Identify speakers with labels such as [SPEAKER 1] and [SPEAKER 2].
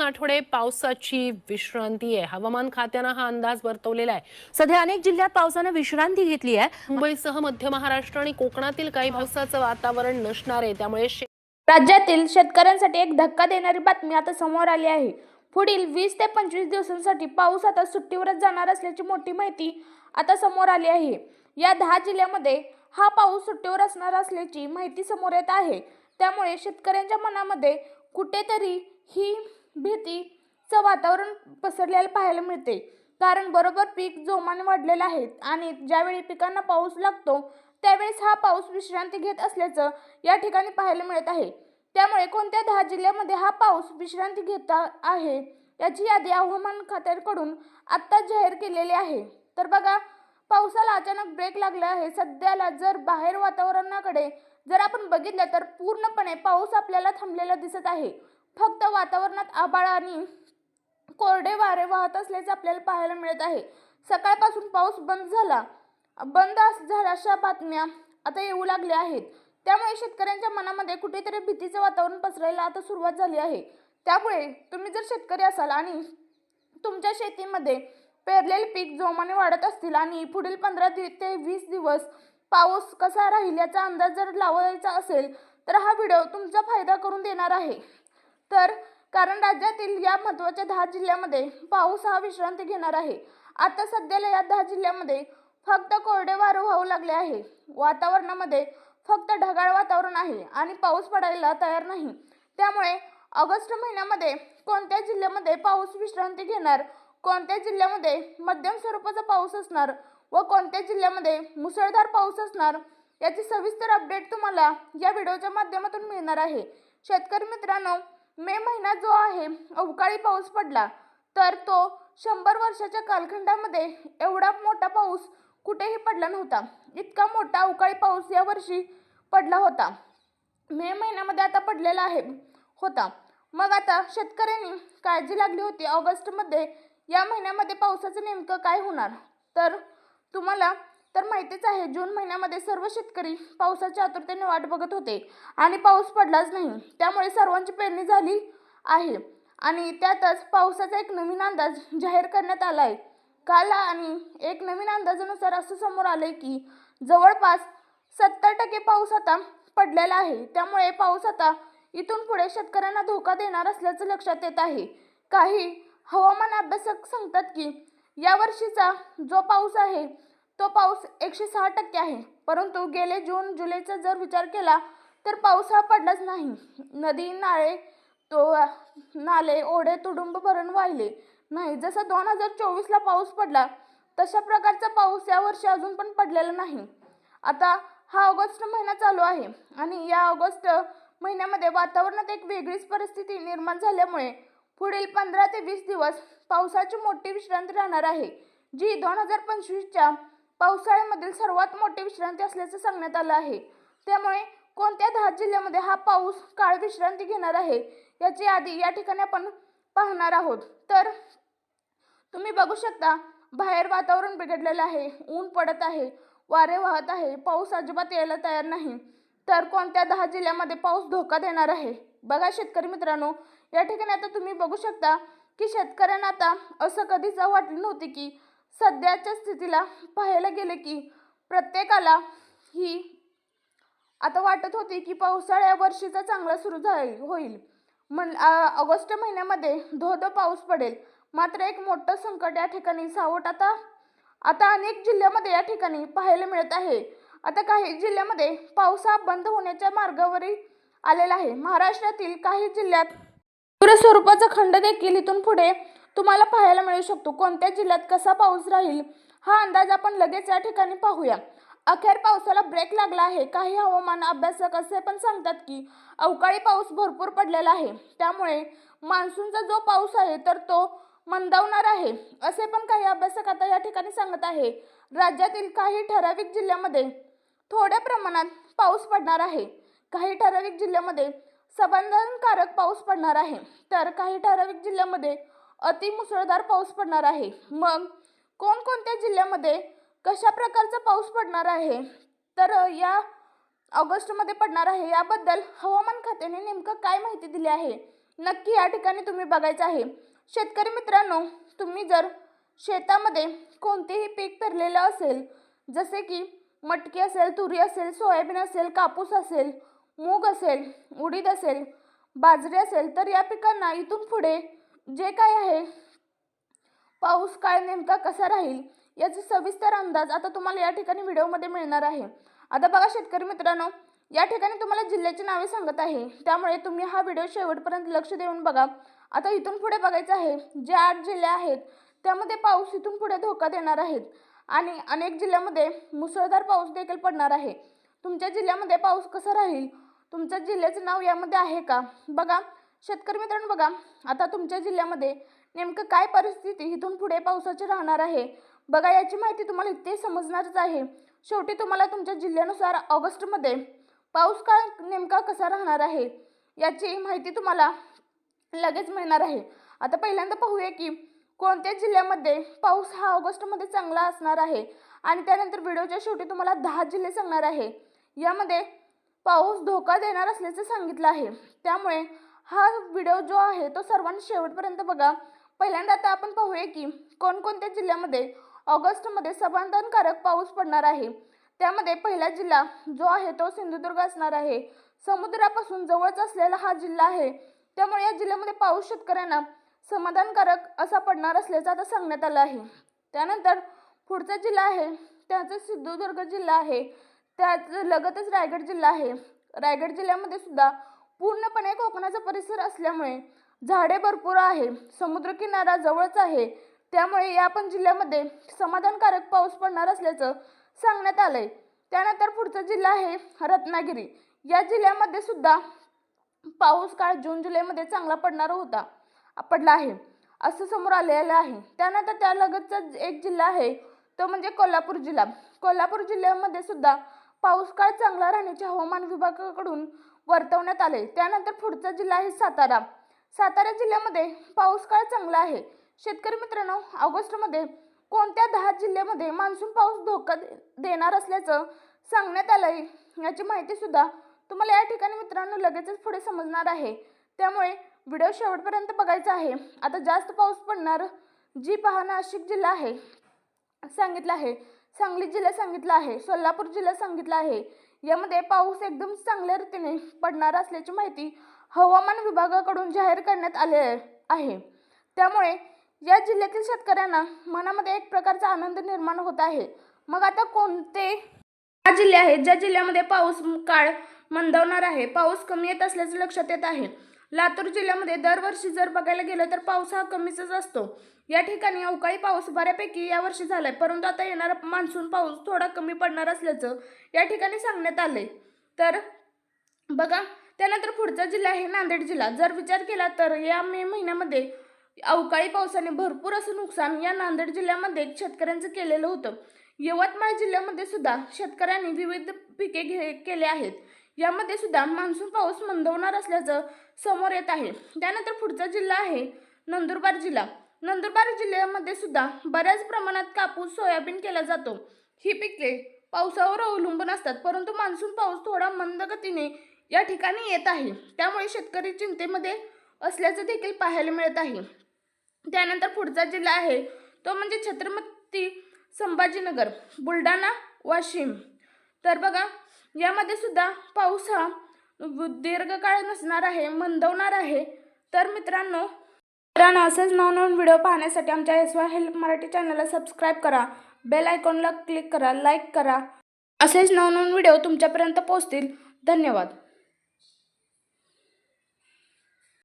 [SPEAKER 1] आठवडे पावसाची विश्रांती आहे. हवामान खात्यानं हा अंदाज वर्तवलेला आहे.
[SPEAKER 2] सध्या अनेक जिल्ह्यात पावसानं विश्रांती घेतली आहे.
[SPEAKER 1] मुंबईसह मध्य महाराष्ट्र आणि कोकणातील काही पावसाचं वातावरण नसणार आहे. त्यामुळे शे-
[SPEAKER 3] राज्यातील शेतकऱ्यांसाठी एक धक्का देणारी बातमी आता समोर आली आहे. पुढील वीस ते पंचवीस दिवसांसाठी पाऊस आता सुट्टीवरच जाणार असल्याची मोठी माहिती आता समोर आली आहे. या दहा जिल्ह्यामध्ये हा पाऊस सुट्टीवर असणार असल्याची माहिती समोर येत आहे. त्यामुळे शेतकऱ्यांच्या मनामध्ये कुठेतरी ही भीतीचं वातावरण पसरलेलं पाहायला मिळते. कारण बरोबर पीक जोमाने वाढलेलं आहे आणि ज्यावेळी पिकांना पाऊस लागतो त्यावेळेस हा पाऊस विश्रांती घेत असल्याचं या ठिकाणी पाहायला मिळत आहे. त्यामुळे कोणत्या दहा जिल्ह्यामध्ये हा पाऊस विश्रांती घेता आहे याची यादी हवामान खात्याकडून आत्ताच जाहीर केलेली आहे. तर बघा पावसाला अचानक ब्रेक लागला आहे. सध्याला जर बाहेर वातावरणाकडे जर आपण बघितलं तर पूर्णपणे पाऊस आपल्याला थांबलेला दिसत आहे. फक्त वातावरणात आभाळ आणि कोरडे वारे वाहत असल्याचे आपल्याला पाहायला मिळत आहे. सकाळपासून पाऊस बंद झाला. बंद अस- अशा बातम्या आता येऊ लागल्या आहेत. त्यामुळे शेतकऱ्यांच्या मनामध्ये कुठेतरी भीतीचं वातावरण पसरायला आता सुरुवात झाली आहे. त्यामुळे तुम्ही जर शेतकरी असाल आणि तुमच्या शेतीमध्ये पेरलेले पीक जोमाने वाढत असतील आणि पुढील पंधरा दि ते वीस दिवस पाऊस कसा राहील याचा अंदाज जर लावायचा असेल तर हा व्हिडिओ तुमचा फायदा करून देणार आहे. तर कारण राज्यातील या महत्त्वाच्या दहा जिल्ह्यामध्ये पाऊस हा विश्रांती घेणार आहे. आता सध्याला या दहा जिल्ह्यामध्ये फक्त कोरडे वारू वाहू लागले आहे. वातावरणामध्ये फक्त ढगाळ वातावरण आहे आणि पाऊस पडायला तयार नाही. त्यामुळे ऑगस्ट महिन्यामध्ये कोणत्या जिल्ह्यामध्ये पाऊस विश्रांती घेणार कोणत्या जिल्ह्यामध्ये मध्यम स्वरूपाचा पाऊस असणार व कोणत्या जिल्ह्यामध्ये मुसळधार पाऊस असणार याची सविस्तर अपडेट तुम्हाला या व्हिडिओच्या माध्यमातून मिळणार आहे. शेतकरी मित्रांनो मे महिना जो आहे अवकाळी पाऊस पडला. तर तो शंभर वर्षाच्या कालखंडामध्ये एवढा मोठा पाऊस कुठेही पडला नव्हता. इतका मोठा अवकाळी पाऊस यावर्षी पडला होता. मे महिन्यामध्ये आता पडलेला आहे होता. मग आता शेतकऱ्यांनी काळजी लागली होती. ऑगस्टमध्ये या महिन्यामध्ये पावसाचं नेमकं काय होणार? तर तुम्हाला तर माहितीच आहे जून महिन्यामध्ये सर्व शेतकरी पावसाच्या आतुरतेने वाट बघत होते आणि पाऊस पडलाच नाही. त्यामुळे सर्वांची पेरणी झाली आहे आणि त्यातच पावसाचा एक नवीन अंदाज जाहीर करण्यात आला आहे. काल आणि एक नवीन अंदाजानुसार असं समोर आलं आहे की जवळपास सत्तर टक्के पाऊस आता पडलेला आहे. त्यामुळे पाऊस आता इथून पुढे शेतकऱ्यांना धोका देणार असल्याचं लक्षात येत आहे. काही हवामान अभ्यासक सांगतात की यावर्षीचा जो पाऊस आहे तो पाऊस एकशे सहा टक्के आहे. परंतु गेले जून जुलैचा जर विचार केला तर पाऊस हा पडलाच नाही. नदी नाळे तो नाले ओढे तुडुंब भरून वाहिले. नाही जसं दोन हजार चोवीसला पाऊस पडला तशा प्रकारचा पाऊस यावर्षी अजून पण पडलेला नाही. आता हा ऑगस्ट महिना चालू आहे आणि या ऑगस्ट महिन्यामध्ये वातावरणात एक वेगळीच परिस्थिती निर्माण झाल्यामुळे पुढील पंधरा ते वीस दिवस पावसाची मोठी विश्रांती राहणार आहे जी दोन हजार पंचवीसच्या पावसाळ्यामधील सर्वात मोठी विश्रांती असल्याचं सांगण्यात आलं आहे. त्यामुळे कोणत्या दहा जिल्ह्यामध्ये हा पाऊस काळ विश्रांती घेणार आहे याची यादी या ठिकाणी आपण पाहणार आहोत. तर तुम्ही बघू शकता बाहेर वातावरण बिघडलेलं आहे ऊन पडत आहे वारे वाहत आहे पाऊस अजिबात यायला तयार नाही. तर कोणत्या दहा जिल्ह्यामध्ये पाऊस धोका देणार आहे? बघा शेतकरी मित्रांनो या ठिकाणी आता तुम्ही बघू शकता की शेतकऱ्यांना आता असं कधीच वाटलं नव्हती की सध्याच्या स्थितीला पाहायला गेले की प्रत्येकाला ही आता वाटत होती की पावसाळ्या वर्षीचा चांगला सुरू जाईल होईल. म्हण ऑगस्ट महिन्यामध्ये धो धो पाऊस पडेल. मात्र एक मोठं संकट या ठिकाणी सावट आता आता अनेक जिल्ह्यामध्ये या ठिकाणी पाहायला मिळत आहे. आता काही जिल्ह्यामध्ये पाऊस हा बंद होण्याच्या मार्गावरही आलेला आहे. महाराष्ट्रातील काही जिल्ह्यात तीव्र स्वरूपाचा खंड देखील इथून पुढे तुम्हाला पाहायला मिळू शकतो. कोणत्या जिल्ह्यात कसा पाऊस राहील हा अंदाज आपण लगेच या ठिकाणी पाहूया. अखेर पावसाला ब्रेक लागला आहे. काही हवामान अभ्यासक असे पण सांगतात की अवकाळी पाऊस भरपूर पडलेला आहे. त्यामुळे मान्सूनचा जो पाऊस आहे तर तो मंदावणार आहे असे पण काही अभ्यासक आता या ठिकाणी सांगत आहे. राज्यातील काही ठराविक जिल्ह्यामध्ये थोड्या प्रमाणात पाऊस पडणार आहे. काही ठराविक जिल्ह्यामध्ये समाधानकारक पाऊस पडणार आहे. तर काही ठराविक जिल्ह्यामध्ये अति मुसळधार पाऊस पडणार आहे. मग कोणकोणत्या जिल्ह्यामध्ये कशा प्रकारचा पाऊस पडणार आहे? तर या ऑगस्टमध्ये पडणार आहे. याबद्दल हवामान खात्याने नेमकं काय माहिती दिली आहे? नक्की या ठिकाणी तुम्ही बघायचं आहे. शेतकरी मित्रांनो तुम्ही जर शेतामध्ये कोणतेही पीक पेरलेलं असेल जसे की मटकी असेल तुरी असेल सोयाबीन असेल कापूस असेल मूग असेल उडीद असेल बाजरी असेल तर या पिकांना इथून पुढे जे काय आहे पाऊस काळ नेमका कसा राहील याचा सविस्तर अंदाज आता तुम्हाला या ठिकाणी व्हिडिओमध्ये मिळणार आहे. आता बघा शेतकरी मित्रांनो या ठिकाणी तुम्हाला जिल्ह्याची नावे सांगत आहे. त्यामुळे तुम्ही हा व्हिडिओ शेवटपर्यंत लक्ष देऊन बघा. आता इथून पुढे बघायचं आहे जे आठ जिल्हे आहेत त्यामध्ये पाऊस इथून पुढे धोका देणार आहेत आणि अनेक जिल्ह्यामध्ये मुसळधार पाऊस देखील पडणार आहे. तुमच्या जिल्ह्यामध्ये पाऊस कसा राहील? तुमच्या जिल्ह्याचं नाव यामध्ये आहे का? बघा. शेतकरी मित्रांनो बघा आता तुमच्या जिल्ह्यामध्ये नेमकं काय परिस्थिती इथून पुढे पावसाची राहणार आहे? बघा याची माहिती तुम्हाला इथे समजणारच आहे. शेवटी तुम्हाला तुमच्या जिल्ह्यानुसार ऑगस्टमध्ये पाऊस काळ नेमका कसा राहणार आहे याची माहिती तुम्हाला लगेच मिळणार आहे. आता पहिल्यांदा पाहूया की कोणत्या जिल्ह्यामध्ये पाऊस हा ऑगस्टमध्ये चांगला असणार आहे आणि त्यानंतर व्हिडिओच्या शेवटी तुम्हाला दहा जिल्हे सांगणार आहे. यामध्ये पाऊस धोका देणार असल्याचं सांगितलं आहे. त्यामुळे हा व्हिडिओ जो आहे तो सर्वांनी शेवटपर्यंत बघा. पहिल्यांदा आता आपण पाहूया की कोणकोणत्या जिल्ह्यामध्ये ऑगस्टमध्ये समाधानकारक पाऊस पडणार आहे. त्यामध्ये पहिला जिल्हा जो आहे तो सिंधुदुर्ग असणार आहे. समुद्रापासून जवळच असलेला हा जिल्हा आहे. त्यामुळे या जिल्ह्यामध्ये पाऊस शेतकऱ्यांना समाधानकारक असा पडणार असल्याचं आता सांगण्यात आलं आहे. त्यानंतर पुढचा जिल्हा आहे त्याचं सिंधुदुर्ग जिल्हा आहे. त्याच लगतच रायगड जिल्हा आहे. रायगड जिल्ह्यामध्ये सुद्धा पूर्णपणे कोकणाचा परिसर असल्यामुळे झाडे भरपूर आहे समुद्रकिनारा जवळच आहे. त्यामुळे या पण जिल्ह्यामध्ये समाधानकारक पाऊस पडणार असल्याचं सांगण्यात आलंय. त्यानंतर पुढचा जिल्हा आहे रत्नागिरी. या जिल्ह्यामध्ये सुद्धा पाऊस काळ जून जुलैमध्ये चांगला पडणार होता पडला आहे असं समोर आलेलं आहे. त्यानंतर त्या लगतचा एक जिल्हा आहे तो म्हणजे कोल्हापूर जिल्हा. कोल्हापूर जिल्ह्यामध्ये सुद्धा पाऊस काळ चांगला राहण्याच्या हवामान विभागाकडून वर्तवण्यात आले. त्यानंतर पुढचा जिल्हा आहे सातारा. सातारा जिल्ह्यामध्ये पाऊस काळ चांगला आहे. शेतकरी मित्रांनो ऑगस्टमध्ये कोणत्या दहा जिल्ह्यामध्ये मान्सून पाऊस धोका देणार असल्याचं सांगण्यात आलंय याची माहितीसुद्धा तुम्हाला या ठिकाणी मित्रांनो लगेचच पुढे समजणार आहे. त्यामुळे व्हिडिओ शेवटपर्यंत बघायचा आहे. आता जास्त पाऊस पडणार जी पहा नाशिक जिल्हा आहे सांगितलं आहे. सांगली जिल्हा सांगितला आहे. सोलापूर जिल्हा सांगितला आहे. यामध्ये पाऊस एकदम चांगल्या रीतीने पडणार असल्याची माहिती हवामान विभागाकडून जाहीर करण्यात आले आहे. त्यामुळे या जिल्ह्यातील शेतकऱ्यांना मनामध्ये एक प्रकारचा आनंद निर्माण होत आहे. मग आता कोणते जिल्हे आहेत ज्या जिल्ह्यामध्ये पाऊस काळ मंदावणार आहे? पाऊस कमी येत असल्याचं लक्षात येत आहे. लातूर जिल्ह्यामध्ये दरवर्षी जर बघायला गेलं तर पाऊस हा कमीचाच असतो. या ठिकाणी अवकाळी पाऊस बऱ्यापैकी यावर्षी झालाय. परंतु आता येणारा मान्सून पाऊस थोडा कमी पडणार असल्याचं या ठिकाणी सांगण्यात आलंय. तर बघा त्यानंतर पुढचा जिल्हा आहे नांदेड जिल्हा. जर विचार केला तर या मे महिन्यामध्ये अवकाळी पावसाने भरपूर असं नुकसान या नांदेड जिल्ह्यामध्ये शेतकऱ्यांचं केलेलं होतं. यवतमाळ जिल्ह्यामध्ये सुद्धा शेतकऱ्यांनी विविध पिके घे केले आहेत. यामध्ये सुद्धा मान्सून पाऊस मंदवणार असल्याचं समोर येत आहे. त्यानंतर पुढचा जिल्हा आहे नंदुरबार जिल्हा. नंदुरबार जिल्ह्यामध्ये सुद्धा बऱ्याच प्रमाणात कापूस सोयाबीन केला जातो. ही पिके पावसावर अवलंबून असतात परंतु मान्सून पाऊस थोडा मंद गतीने या ठिकाणी येत आहे. त्यामुळे शेतकरी चिंतेमध्ये असल्याचं देखील पाहायला मिळत आहे. त्यानंतर पुढचा जिल्हा आहे तो म्हणजे छत्रपती संभाजीनगर बुलढाणा वाशिम. तर बघा यामध्ये सुद्धा पाऊस हा दीर्घकाळ नसणार आहे मंदवणार आहे. तर मित्रांनो मित्रांनो असेच नवनवीन व्हिडिओ पाहण्यासाठी आमच्या एस वाय हेल्प मराठी चॅनलला सबस्क्राईब करा. बेल आयकॉनला क्लिक करा लाईक करा. असेच नवनवीन व्हिडिओ तुमच्यापर्यंत पोहोचतील. धन्यवाद.